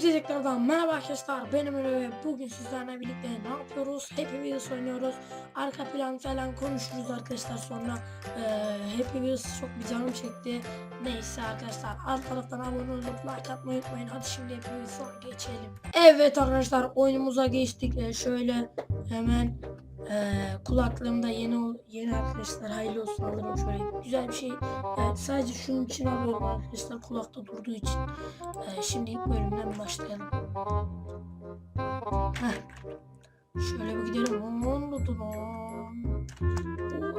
Tekrardan merhaba arkadaşlar benim Öyle ve bugün sizlerle birlikte ne yapıyoruz? Happy Wheels oynuyoruz. Arka plan falan konuşuruz arkadaşlar sonra eee Happy Wheels çok bir canım çekti. Neyse arkadaşlar alt taraftan abone olup like atmayı unutmayın. Hadi şimdi Happy Wheels'a geçelim. Evet arkadaşlar oyunumuza geçtik. Eee, şöyle hemen eee kulaklığımda yeni yeni arkadaşlar hayırlı olsun alırım şöyle güzel bir şey. Yani sadece şunun için alıyorum arkadaşlar kulakta durduğu için. Ee, şimdi ilk bölümden başlayalım. Heh. Şöyle bir gidelim.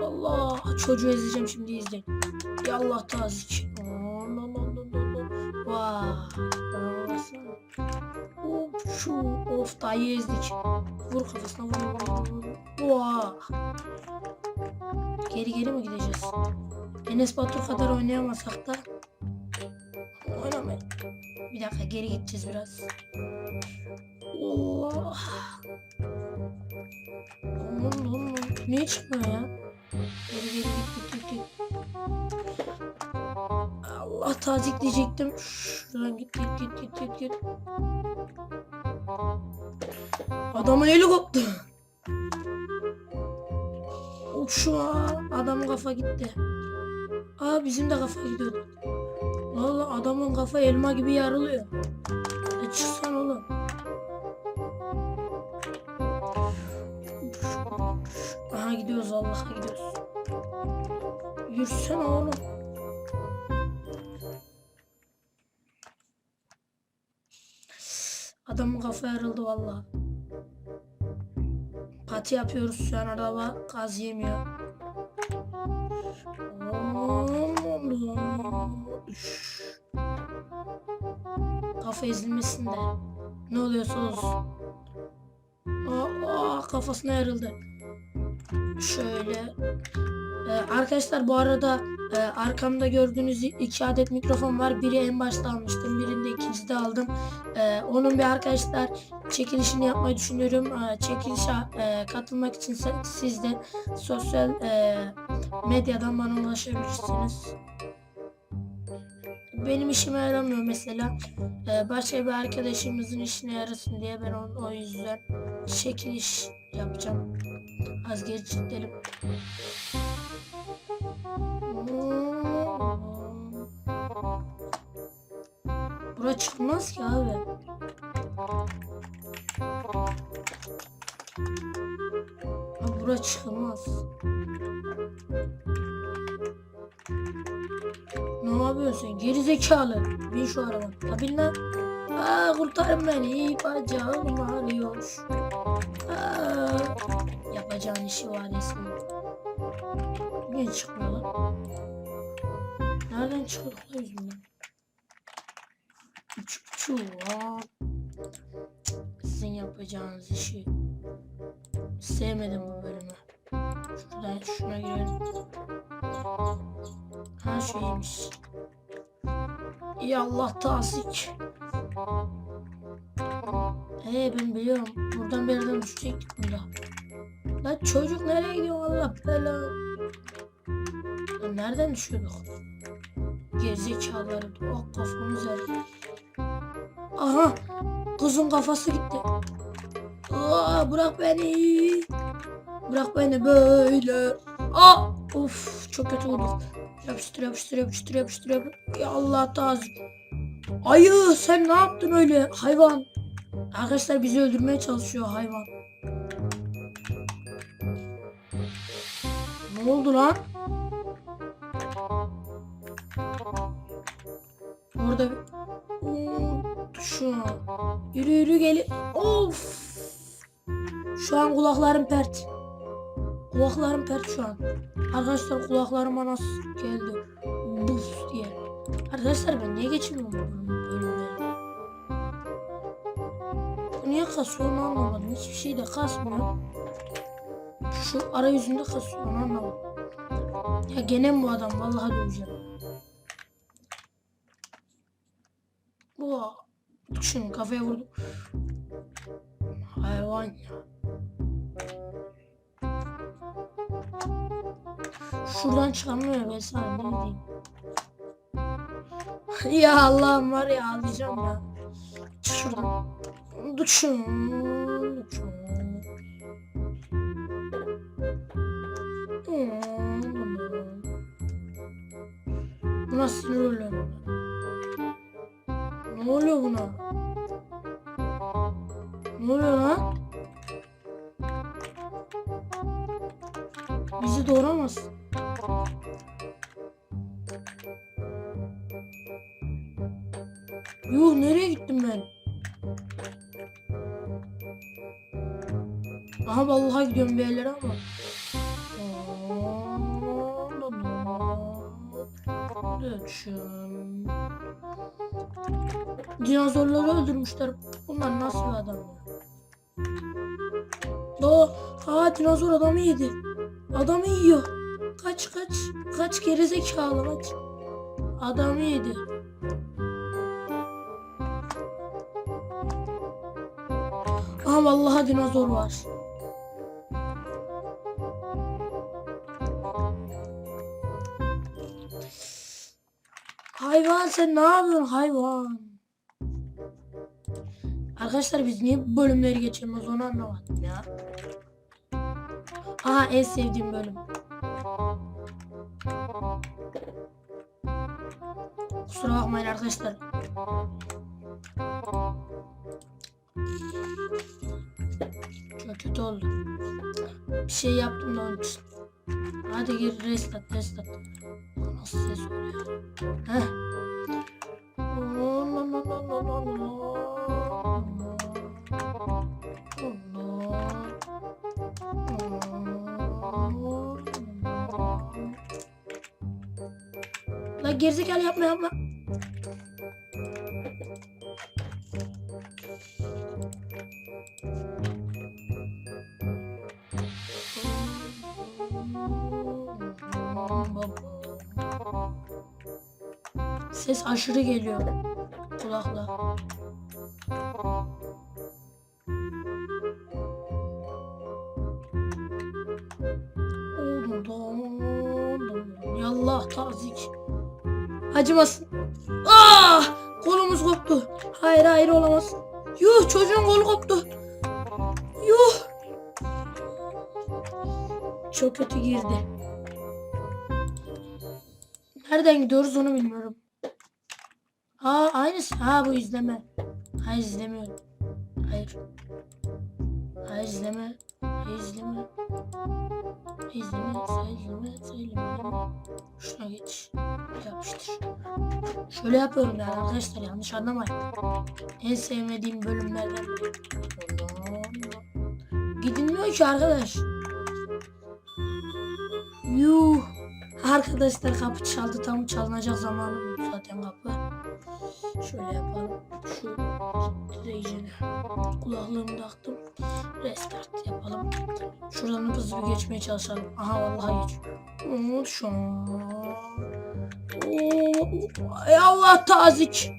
Allah. Çocuğu ezeceğim şimdi izleyin. Ya Allah. Bana baksana. Of şu. Of dayı. Vur kafasına vur vur. Vay. Geri geri mi gideceğiz? Enes Batur kadar oynayamasak da oynamayın. Bir dakika geri gideceğiz biraz. Oh. Aman aman. Niye çıkmıyor ya? Geri geri git git git. Allah tazik diyecektim. Şuradan git git git git git git. Adamın eli koptu. Şu an adamın kafa gitti. Aa bizim de kafa gidiyordu. Valla adamın kafa elma gibi yarılıyor. E çıksan oğlum. Aha gidiyoruz Allah'a gidiyoruz. Yürüsene oğlum. Adamın kafa yarıldı valla. Pati yapıyoruz şu an araba gaz yemiyor. Kafa ezilmesin de. Ne oluyorsa olsun. Aa, aa, kafasına yarıldı. Şöyle. Ee, arkadaşlar bu arada e, arkamda gördüğünüz iki adet mikrofon var. Biri en başta almıştım. Birini de ikincide aldım. Ee, onun bir arkadaşlar çekilişini yapmayı düşünüyorum. Ee, çekilişe e, katılmak için siz de sosyal e, medyadan bana ulaşabilirsiniz. Benim işime yaramıyor mesela. Ee, başka bir arkadaşımızın işine yarasın diye ben onun, o yüzden çekiliş yapacağım. Az geri çekelim. Bura çıkmaz ki abi. Ha, bura çıkılmaz. Ne yapıyorsun? Geri zekalı. Bin şu araba. Ya bin lan. Aa, kurtarın beni. Bacağım ağrıyor. Yapacağın işi var resmi. Niye çıkmıyor? Nereden çıkıyor lan uçu aa. Sizin yapacağınız işi sevmedim bu bölümü. Şuradan şuna girelim. Ha şeymiş. Ya Allah tasik. Ee ben biliyorum. Buradan bir yerden düşecektik bunda. Lan çocuk nereye gidiyor Allah bela. Lan nereden düşüyorduk? Gerizekalıları. Oh kafamız yer. Aha. Kızın kafası gitti. Aa, bırak beni. Bırak beni böyle. Aa, of çok kötü oldu. Yapıştır yapıştır yapıştır yapıştır yapıştır. Ya Allah tazik. Ayı sen ne yaptın öyle hayvan? Arkadaşlar bizi öldürmeye çalışıyor hayvan. Ne oldu lan? Orada bir... Oo, Şu an. Yürü yürü gel. Of. Şu an kulaklarım pert. Kulaklarım pert şu an. Arkadaşlar kulaklarım anas geldi. Buf diye. Arkadaşlar ben niye geçemiyorum bu bölümleri? Bu niye kasıyor anlamadım. Hiçbir şey de kasmıyor. Şu arayüzünde kasıyor onu anlamadım. Ya gene bu adam? Vallahi döveceğim. Bu Şunu kafaya vurdum. Hayvan ya. Şuradan çıkamıyor ben ne diyeyim. ya Allah'ım var ya ağlayacağım ya. Çık şuradan. Dıçın. Dıçın. Bu nasıl buna? Ne oluyor buna? Lan? Bizi doğramaz. Yuh nereye gittim ben? Aha vallahi gidiyorum bir yerlere ama. Düşün. Dinozorları öldürmüşler. Bunlar nasıl bir adam ya? Do, aa dinozor adamı yedi. Adamı yiyor. Kaç kaç. Kaç gerizekalı kaç. Adamı yedi. Aha vallahi dinozor var. Hayvan sen ne yapıyorsun hayvan? Arkadaşlar biz niye bölümleri geçirmiyoruz onu anlamadım ya. Aha en sevdiğim bölüm. Kusura bakmayın arkadaşlar. Çok kötü oldu. Bir şey yaptım da onun için. Hadi gir restart restart. Nasıl ses oluyor? Heh. La gerizekalı yapma yapma. Ses aşırı geliyor kulakla. Yallah tazik. Acımasın. Ah! Kolumuz koptu. Hayır hayır olamaz. Yuh çocuğun kolu koptu. Yuh. Çok kötü girdi. Nereden gidiyoruz onu bilmiyorum. Aa aynısı. Ha bu izleme. Hayır izlemiyorum. Hayır. Hayır izleme. Hayır izleme. Hayır izleme. Hayır izleme. Hayır izleme. Şuna geç. Yapıştır. Şöyle yapıyorum yani arkadaşlar yanlış anlamayın. En sevmediğim bölümlerden biri. Gidilmiyor ki arkadaş. Yuh. Arkadaşlar kapı çaldı tam çalınacak zamanı. Şöyle yapalım. Şu titreyici kulaklığımı taktım. Restart yapalım. Şuradan hızlı bir geçmeye çalışalım. Aha vallahi geç. Oo, şu ay Allah tazik.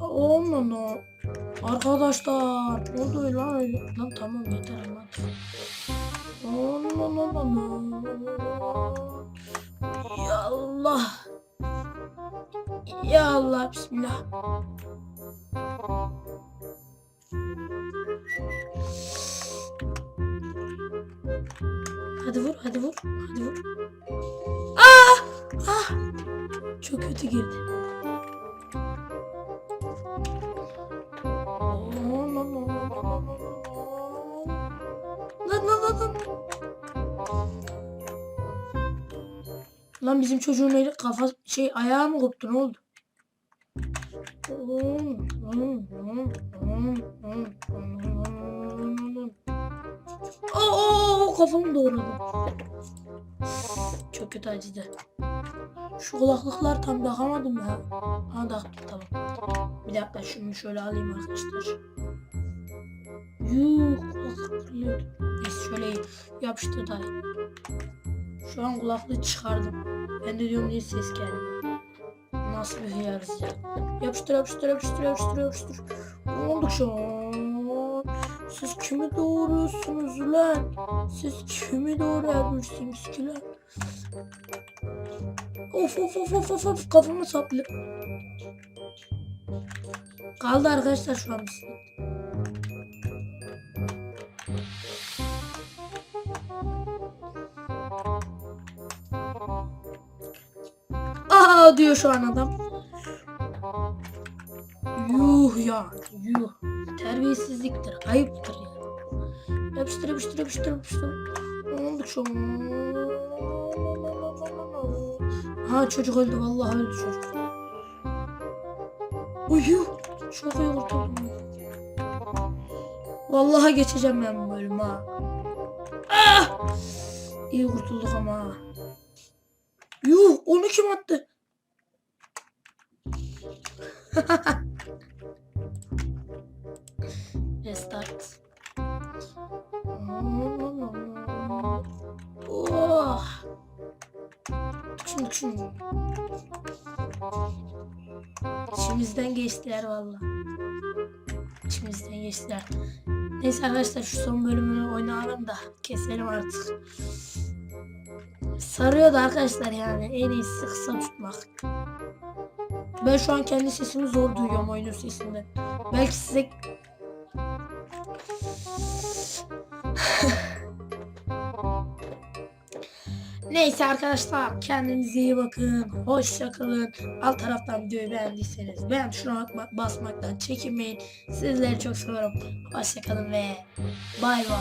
Aman o. Arkadaşlar. Ne oldu lan? Lan tamam yeter lan. Aman aman Ya Allah. Ya Allah bismillah. Hadi vur, hadi vur, hadi vur. Ah! Ah! Çok kötü girdi. Lan bizim çocuğun eli kafa şey ayağı mı koptu ne oldu? Oo kafamı doğradı. Çok kötü acıdı. Şu kulaklıklar tam takamadım ya. Ha taktım tamam. Bir dakika şunu şöyle alayım arkadaşlar. Yuh kulaklık kırılıyordu. Neyse şöyle yapıştır da. Şu an kulaklığı çıkardım. Ben de diyorum niye ses gelmiyor. Nasıl bir hıyarız ya. Yapıştır yapıştır yapıştır yapıştır yapıştır. Ne oldu şu an? Siz kimi doğuruyorsunuz lan? Siz kimi doğuruyorsunuz ki lan? Of of of of of of kafamı saplı. Kaldı arkadaşlar şu an bisiklet. Diyor şu an adam. Yuh ya yuh. Terbiyesizliktir. Ayıptır ya. Yapıştır yapıştır yapıştır yapıştır. Ne oldu şu Ha çocuk öldü vallahi öldü çocuk. Uyu. Çok iyi kurtuldum. Vallahi geçeceğim ben bu bölümü ha. Ah! İyi kurtulduk ama. Yuh onu kim attı? Restart. Oh. Çün çün. İçimizden geçtiler valla. İçimizden geçtiler. Neyse arkadaşlar şu son bölümünü oynayalım da keselim artık. Sarıyordu arkadaşlar yani en iyisi kısa tutmak. Ben şu an kendi sesimi zor duyuyorum oyunun sesinden. Belki size Neyse arkadaşlar kendinize iyi bakın. Hoşça kalın. Alt taraftan videoyu beğendiyseniz beğen bakma- basmaktan çekinmeyin. Sizleri çok seviyorum. Hoşça kalın ve bay bay.